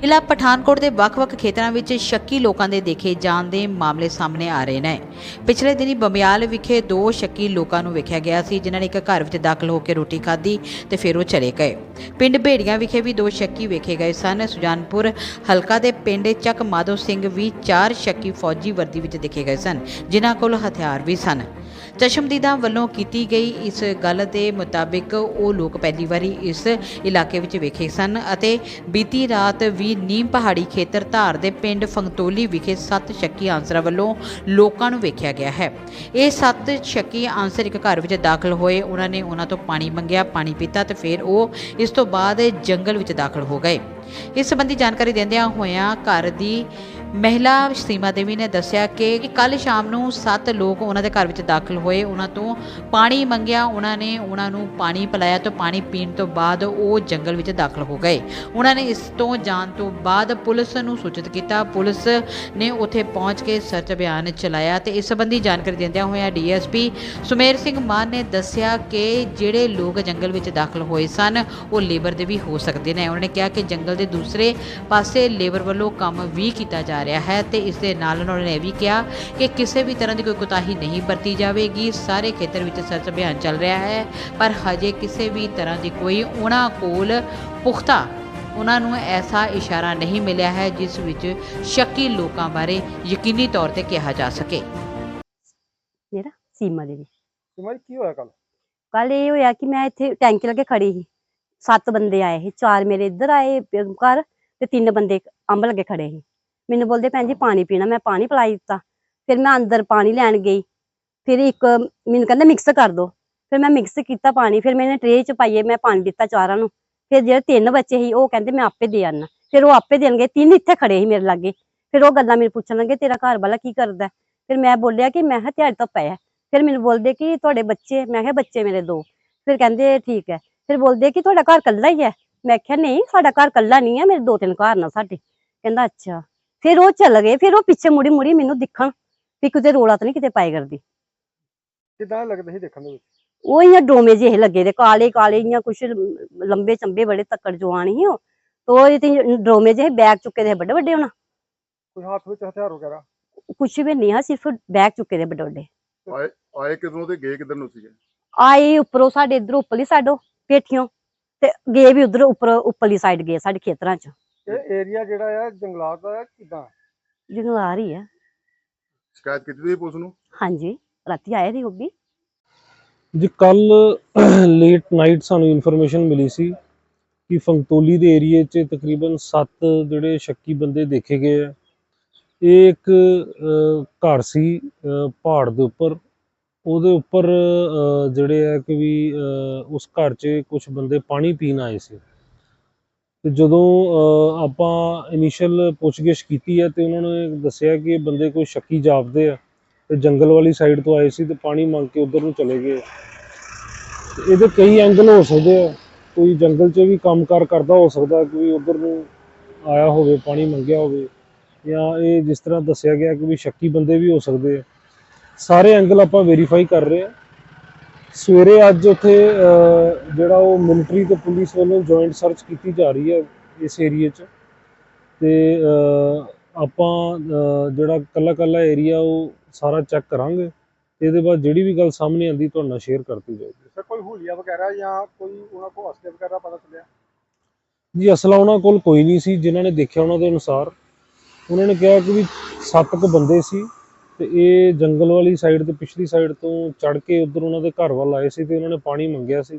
ਜ਼ਿਲ੍ਹਾ ਪਠਾਨਕੋਟ ਦੇ ਵੱਖ-ਵੱਖ ਖੇਤਰਾਂ ਵਿੱਚ ਸ਼ੱਕੀ ਲੋਕਾਂ ਦੇ ਦੇਖੇ ਜਾਣ ਦੇ ਮਾਮਲੇ ਸਾਹਮਣੇ ਆ ਰਹੇ ਨੇ। ਪਿਛਲੇ ਦਿਨੀ ਬਮਿਆਲ ਵਿਖੇ ਦੋ ਸ਼ੱਕੀ ਲੋਕਾਂ ਨੂੰ ਵੇਖਿਆ ਗਿਆ ਸੀ, ਜਿਨ੍ਹਾਂ ਨੇ ਇੱਕ ਘਰ ਵਿੱਚ ਦਾਖਲ ਹੋ ਕੇ ਰੋਟੀ ਖਾਧੀ ਤੇ ਫਿਰ ਉਹ ਚਲੇ ਗਏ। ਪਿੰਡ ਭੇੜੀਆਂ ਵਿਖੇ ਵੀ ਦੋ ਸ਼ੱਕੀ ਵੇਖੇ ਗਏ ਸਨ। ਸੁਜਾਨਪੁਰ ਹਲਕਾ ਦੇ ਪਿੰਡ ਚੱਕ ਮਾਧੋ ਸਿੰਘ ਵੀ ਚਾਰ ਸ਼ੱਕੀ ਫੌਜੀ ਵਰਦੀ ਵਿੱਚ ਦੇਖੇ ਗਏ ਸਨ, ਜਿਨ੍ਹਾਂ ਕੋਲ ਹਥਿਆਰ ਵੀ ਸਨ। ਚਸ਼ਮਦੀਦਾਂ ਵੱਲੋਂ ਕੀਤੀ ਗਈ ਇਸ ਗੱਲ ਦੇ ਮੁਤਾਬਿਕ ਉਹ ਲੋਕ ਪਹਿਲੀ ਵਾਰੀ ਇਸ ਇਲਾਕੇ ਵਿੱਚ ਵੇਖੇ ਸਨ ਅਤੇ ਬੀਤੀ ਰਾਤ ਵੀ ਨੀਮ ਪਹਾੜੀ ਖੇਤਰ ਧਾਰ ਦੇ ਪਿੰਡ ਫੰਗਤੋਲੀ ਵਿਖੇ ਸੱਤ ਸ਼ੱਕੀ ਆਂਸਰਾਂ ਵੱਲੋਂ ਲੋਕਾਂ ਨੂੰ ਵੇਖਿਆ ਗਿਆ ਹੈ। ਇਹ ਸੱਤ ਸ਼ੱਕੀ ਆਂਸਰ ਇੱਕ ਘਰ ਵਿੱਚ ਦਾਖਲ ਹੋਏ। ਉਹਨਾਂ ਨੇ ਉਹਨਾਂ ਤੋਂ ਪਾਣੀ ਮੰਗਿਆ, ਪਾਣੀ ਪੀਤਾ ਤੇ ਫਿਰ ਉਹ ਇਸ ਤੋਂ ਬਾਅਦ ਜੰਗਲ ਵਿੱਚ ਦਾਖਲ ਹੋ ਗਏ। ਇਸ ਸੰਬੰਧੀ ਜਾਣਕਾਰੀ ਦਿੰਦਿਆਂ ਹੋਇਆਂ ਘਰ ਦੀ ਮਹਿਲਾ ਸੀਮਾ ਦੇਵੀ ਨੇ ਦੱਸਿਆ ਕਿ ਕੱਲ ਸ਼ਾਮ ਨੂੰ ਸੱਤ ਲੋਕ ਉਹਨਾਂ ਦੇ ਘਰ ਵਿੱਚ ਦਾਖਲ ਹੋਏ। ਉਹਨਾਂ ਤੋਂ ਪਾਣੀ ਮੰਗਿਆ। ਉਹਨਾਂ ਨੇ ਉਹਨਾਂ ਨੂੰ ਪਾਣੀ ਪਿਲਾਇਆ ਤੇ ਪਾਣੀ ਪੀਣ ਤੋਂ ਬਾਅਦ ਉਹ ਜੰਗਲ ਵਿੱਚ ਦਾਖਲ ਹੋ ਗਏ। ਉਹਨਾਂ ਨੇ ਇਸ ਤੋਂ ਜਾਣ ਤੋਂ ਬਾਅਦ ਪੁਲਿਸ ਨੂੰ ਸੂਚਿਤ ਕੀਤਾ। ਪੁਲਿਸ ਨੇ ਉੱਥੇ ਪਹੁੰਚ ਕੇ ਸਰਚ ਅਭਿਆਨ ਚਲਾਇਆ ਤੇ ਇਸ ਸੰਬੰਧੀ ਜਾਣਕਾਰੀ ਦਿੰਦਿਆਂ ਹੋਇਆਂ ਡੀਐਸਪੀ ਸੁਮੇਰ ਸਿੰਘ ਮਾਨ ਨੇ ਦੱਸਿਆ ਕਿ ਜਿਹੜੇ ਲੋਕ ਜੰਗਲ ਵਿੱਚ ਦਾਖਲ ਹੋਏ ਸਨ, ਉਹ ਲੇਬਰ ਦੇ ਵੀ ਹੋ ਸਕਦੇ ਨੇ। ਉਹਨਾਂ ਨੇ ਕਿਹਾ ਕਿ ਜੰਗਲ ਦੇ ਦੂਸਰੇ ਪਾਸੇ ਲੇਬਰ ਵੱਲੋਂ ਕੰਮ ਵੀ ਕੀਤਾ ਜਾ ਰਿਹਾ ਹੈ ਤੇ ਇਸ ਦੇ ਨਾਲ ਉਹਨਾਂ ਨੇ ਇਹ ਵੀ ਕਿਹਾ ਕਿ ਕਿਸੇ ਵੀ ਤਰ੍ਹਾਂ ਦੀ ਕੋਈ ਕੁਤਾਹੀ ਨਹੀਂ ਵਰਤੀ ਜਾਵੇਗੀ। ਸਾਰੇ ਖੇਤਰ ਵਿੱਚ ਸਰਚ ਅਭਿਆਨ ਚੱਲ ਰਿਹਾ ਹੈ ਪਰ ਹਜੇ ਕਿਸੇ ਵੀ ਤਰ੍ਹਾਂ ਦੀ ਕੋਈ ਉਹਨਾਂ ਕੋਲ ਪੁਖਤਾ ਉਹਨਾਂ ਨੂੰ ਐਸਾ ਇਸ਼ਾਰਾ ਨਹੀਂ ਮਿਲਿਆ ਹੈ ਜਿਸ ਵਿੱਚ ਸ਼ੱਕੀ ਲੋਕਾਂ ਬਾਰੇ ਯਕੀਨੀ ਤੌਰ ਤੇ ਕਿਹਾ ਜਾ ਸਕੇ। ਮੇਰਾ ਸੀਮਾ ਦੇਵੀ। ਸਿਮਰ ਕੀ ਹੋਇਆ ਕੱਲ ਕੱਲ ਇਹ ਹੋਇਆ ਕਿ ਮੈਂ ਇੱਥੇ ਟੈਂਕੀ ਲੱਗੇ ਖੜੀ ਸੀ। ਸੱਤ ਬੰਦੇ ਆਏ ਸੀ ਚਾਰ ਮੇਰੇ ਇੱਧਰ ਆਏ ਘਰ ਤੇ ਤਿੰਨ ਬੰਦੇ ਅੰਬ ਲੱਗੇ ਖੜੇ ਸੀ। ਮੈਨੂੰ ਬੋਲਦੇ, ਭੈਣ ਜੀ ਪਾਣੀ ਪੀਣਾ। ਮੈਂ ਪਾਣੀ ਪਿਲਾਈ ਦਿੱਤਾ। ਫਿਰ ਮੈਂ ਅੰਦਰ ਪਾਣੀ ਲੈਣ ਗਈ। ਫਿਰ ਇੱਕ ਮੈਨੂੰ ਕਹਿੰਦਾ, ਮਿਕਸ ਕਰ ਦੋ। ਫਿਰ ਮੈਂ ਮਿਕਸ ਕੀਤਾ ਪਾਣੀ। ਫਿਰ ਮੈंने ਟਰੇ ਚ ਪਾਈਏ, ਮੈਂ ਪਾਣੀ ਦਿੱਤਾ ਚਾਰਾਂ ਨੂੰ। ਫਿਰ ਜਿਹੜੇ ਤਿੰਨ ਬੱਚੇ ਸੀ, ਉਹ ਕਹਿੰਦੇ, ਮੈਂ ਆਪੇ ਦੇ ਆਣਾ ਫਿਰ ਉਹ ਆਪੇ ਦੇਣਗੇ। ਤਿੰਨ ਇੱਥੇ ਖੜੇ ਸੀ ਮੇਰੇ ਲਾਗੇ। ਫਿਰ ਉਹ ਗੱਲਾਂ ਮੈਨੂੰ ਪੁੱਛਣ ਲੱਗੇ, ਤੇਰਾ ਘਰ ਵਾਲਾ ਕੀ ਕਰਦਾ? ਫਿਰ ਮੈਂ ਬੋਲਿਆ ਕਿ, ਮੈਂ ਕਿਹਾ ਦਿਹਾੜੀ ਤਾਂ ਪਿਆ ਫਿਰ ਮੈਨੂੰ ਬੋਲਦੇ ਕਿ, ਤੁਹਾਡੇ ਬੱਚੇ? ਮੈਂ ਕਿਹਾ, ਬੱਚੇ ਮੇਰੇ ਦੋ। ਫਿਰ ਕਹਿੰਦੇ, ਠੀਕ ਹੈ। ਫਿਰ ਬੋਲਦੇ ਕਿ, ਤੁਹਾਡਾ ਘਰ ਕੱਲਾ ਹੀ ਹੈ? ਮੈਂ ਕਿਹਾ, ਨਹੀਂ, ਸਾਡਾ ਘਰ ਕੱਲਾ ਨਹੀਂ ਹੈ। ਮੇਰੇ ਦੋ ਤਿੰਨ ਘਰ ਨਾ ਸਾਡੇ। ਕਹਿੰਦਾ, ਅੱਛਾ। ਫਿਰ ਉਹ ਚੱਲ ਗਏ ਫਿਰ ਉਹ ਪਿੱਛੇ ਮੁੜੀ ਮੁੜੀ ਮੈਨੂੰ ਦਿਖਣ ਵੀ ਕਿਤੇ ਰੋਲਾ ਤਾਂ ਨਹੀਂ ਕਿਤੇ ਪਾਏ ਕਰਦੀ। ਕਿਦਾਂ ਲੱਗਦਾ ਸੀ ਦੇਖਣ ਦੇ ਵਿੱਚ? ਉਹ ਇਆਂ ਡੋਮੇ ਜਿਹੇ ਲੱਗੇ ਦੇ ਕਾਲੇ ਕਾਲੇ ਇਆਂ ਕੁਛ ਲੰਬੇ ਚੰਬੇ ਬੜੇ ਤੱਕੜ ਜਵਾਨ ਸੀ ਉਹ ਤੋ ਇਹ ਤੇ ਡੋਮੇ ਜਿਹੇ ਬੈਗ ਚੁੱਕੇ ਦੇ ਵੱਡੇ ਵੱਡੇ ਹੋਣਾ। ਕੋਈ ਹੱਥ ਵਿੱਚ ਹਥਿਆਰ ਵਗੈਰਾ? ਕੁਛ ਵੀ ਨਹੀਂ ਆ ਸਿਰਫ ਬੈਗ ਚੁੱਕੇ ਦੇ ਵੱਡੇ ਵੱਡੇ। ਆਏ ਕਿਧਰੋਂ ਤੇ ਗਏ ਕਿਧਰ ਨੂੰ ਸੀਗੇ? ਆਏ ਉੱਪਰੋਂ ਸਾਡੇ ਇਧਰ ਉੱਪਰਲੀ ਸਾਡੋ ਪੇਠੀਆਂ ਤੇ ਗਏ ਵੀ ਉਧਰ ਉੱਪਰ ਉੱਪਰਲੀ ਸਾਈਡ ਗਏ ਸਾਡੇ ਖੇਤਰਾਂ ਚ। ਇਹ ਏਰੀਆ ਜਿਹੜਾ ਆ ਜੰਗਲਾਤ ਦਾ ਆ ਕਿਦਾਂ? ਜਿਹਨੂੰ ਆ। ਰਹੀ ਹੈ ਸ਼ਿਕਾਇਤ ਕੀਤੀ ਤੁਸੀਂ ਪੁਲਿਸ ਨੂੰ? ਹਾਂਜੀ ਰਾਤੀ ਆਏ ਸੀ ਉਹ ਵੀ ਜੀ ਕੱਲ ਲੇਟ ਨਾਈਟ ਸਾਨੂੰ ਇਨਫੋਰਮੇਸ਼ਨ ਮਿਲੀ ਸੀ ਕਿ ਫੰਗਤੋਲੀ ਦੇ ਏਰੀਏ 'ਚ ਤਕਰੀਬਨ 7 ਜਿਹੜੇ ਸ਼ੱਕੀ ਬੰਦੇ ਦੇਖੇ ਗਏ ਆ। ਇਹ ਇੱਕ ਘਰ ਸੀ ਪਹਾੜ ਦੇ ਉੱਪਰ। ਉਹਦੇ ਉੱਪਰ ਜਿਹੜੇ ਆ ਕਿ ਵੀ ਉਸ ਘਰ 'ਚ ਕੁਝ ਬੰਦੇ ਪਾਣੀ ਪੀਣ ਆਏ ਸੀ। ਤੇ ਜਦੋਂ ਆਪਾਂ ਇਨੀਸ਼ੀਅਲ ਪੁੱਛਗਿੱਛ ਕੀਤੀ ਹੈ ਤੇ ਉਹਨਾਂ ਨੇ ਦੱਸਿਆ ਕਿ ਇਹ ਬੰਦੇ ਕੋਈ ਸ਼ੱਕੀ ਜਾਪਦੇ ਆ, ਤੇ ਜੰਗਲ ਵਾਲੀ ਸਾਈਡ ਤੋਂ ਆਏ ਸੀ ਤੇ ਪਾਣੀ ਮੰਗ ਕੇ ਉਧਰ ਨੂੰ ਚਲੇ ਗਏ ਇਹਦੇ ਕਈ ਐਂਗਲ ਹੋ ਸਕਦੇ ਆ। ਕੋਈ ਜੰਗਲ 'ਚ ਵੀ ਕੰਮਕਾਰ ਕਰਦਾ ਹੋ ਸਕਦਾ, ਕੋਈ ਉਧਰ ਨੂੰ ਆਇਆ ਹੋਵੇ, ਪਾਣੀ ਮੰਗਿਆ ਹੋਵੇ, ਜਾਂ ਇਹ ਜਿਸ ਤਰ੍ਹਾਂ ਦੱਸਿਆ ਗਿਆ ਕਿ ਵੀ ਸ਼ੱਕੀ ਬੰਦੇ ਵੀ ਹੋ ਸਕਦੇ ਆ। ਸਾਰੇ ਐਂਗਲ ਆਪਾਂ ਵੈਰੀਫਾਈ ਕਰ ਰਹੇ ਆ। ਸਵੇਰੇ ਅੱਜ ਉੱਥੇ ਜਿਹੜਾ ਉਹ ਮਿਲਟਰੀ ਤੇ ਪੁਲਿਸ ਵੱਲੋਂ ਜੁਆਇੰਟ ਸਰਚ ਕੀਤੀ ਜਾ ਰਹੀ ਹੈ ਇਸ ਏਰੀਏ 'ਚ। ਤੇ ਆਪਾਂ ਜਿਹੜਾ ਕੱਲਾ ਕੱਲਾ ਏਰੀਆ ਉਹ ਸਾਰਾ ਚੈੱਕ ਕਰਾਂਗੇ। ਤੇ ਇਹਦੇ ਬਾਅਦ ਜਿਹੜੀ ਵੀ ਗੱਲ ਸਾਹਮਣੇ ਆਂਦੀ ਤੁਹਾਡੇ ਨਾਲ ਸ਼ੇਅਰ ਕਰਤੀ ਜਾਏਗੀ ਸਰ ਕੋਈ ਹੁਲੀਆ ਵਗੈਰਾ ਜਾਂ ਕੋਈ ਉਹਨਾਂ ਕੋਲ ਅਸਲੇ ਵਗੈਰਾ ਪਤਾ ਚੱਲਿਆ? ਜੀ ਅਸਲਾ ਉਹਨਾਂ ਕੋਲ ਕੋਈ ਨਹੀਂ ਸੀ ਜਿਨ੍ਹਾਂ ਨੇ ਦੇਖਿਆ ਉਹਨਾਂ ਦੇ ਅਨੁਸਾਰ। ਉਹਨਾਂ ਨੇ ਕਿਹਾ ਕਿ ਵੀ ਸੱਤ ਕੁ ਬੰਦੇ ਸੀ। ਤੇ ਇਹ ਜੰਗਲ ਵਾਲੀ ਸਾਈਡ ਤੇ ਪਿਛਲੀ ਸਾਈਡ ਤੋਂ ਚੜ ਕੇ ਉਧਰ ਉਹਨਾਂ ਦੇ ਘਰ ਵੱਲ ਆਏ ਸੀ ਤੇ ਉਹਨਾਂ ਨੇ ਪਾਣੀ ਮੰਗਿਆ ਸੀ।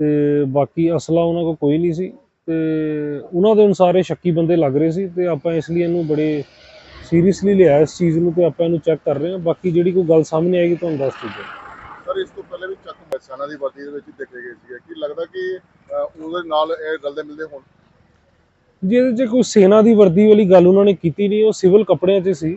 ਤੇ ਬਾਕੀ ਅਸਲਾ ਉਹਨਾਂ ਕੋਲ ਕੋਈ ਨਹੀਂ ਸੀ ਤੇ ਉਹਨਾਂ ਦੇ ਅਨੁਸਾਰ ਇਹ ਸ਼ੱਕੀ ਬੰਦੇ ਲੱਗ ਰਹੇ ਸੀ ਤੇ ਆਪਾਂ ਇਸ ਲਈ ਇਹਨੂੰ ਬੜੇ ਸੀਰੀਅਸਲੀ ਲਿਆ ਇਸ ਚੀਜ਼ ਨੂੰ ਤੇ ਆਪਾਂ ਇਹਨੂੰ ਚੈੱਕ ਕਰ ਰਹੇ ਹਾਂ। ਬਾਕੀ ਜਿਹੜੀ ਕੋਈ ਗੱਲ ਸਾਹਮਣੇ ਆਏਗੀ ਤੁਹਾਨੂੰ ਦੱਸ ਦਿੱਤੀ ਸਰ ਇਸ ਤੋਂ ਪਹਿਲੇ ਵੀ ਚੱਕ ਬਸਾਨਾ ਦੀ ਵਰਦੀ ਦੇ ਵਿੱਚ ਦੇਖੇ ਗਏ ਸੀਗੇ। ਕੀ ਲੱਗਦਾ ਕਿ ਉਹਦੇ ਨਾਲ ਇਹ ਰਲਦੇ ਮਿਲਦੇ ਹੋਣ? ਜੀ ਇਹਦੇ 'ਚ ਕੋਈ ਸੈਨਾ ਦੀ ਵਰਦੀ ਵਾਲੀ ਗੱਲ ਉਹਨਾਂ ਨੇ ਕੀਤੀ ਨਹੀਂ ਉਹ ਸਿਵਲ ਕੱਪੜਿਆਂ 'ਚ ਸੀ।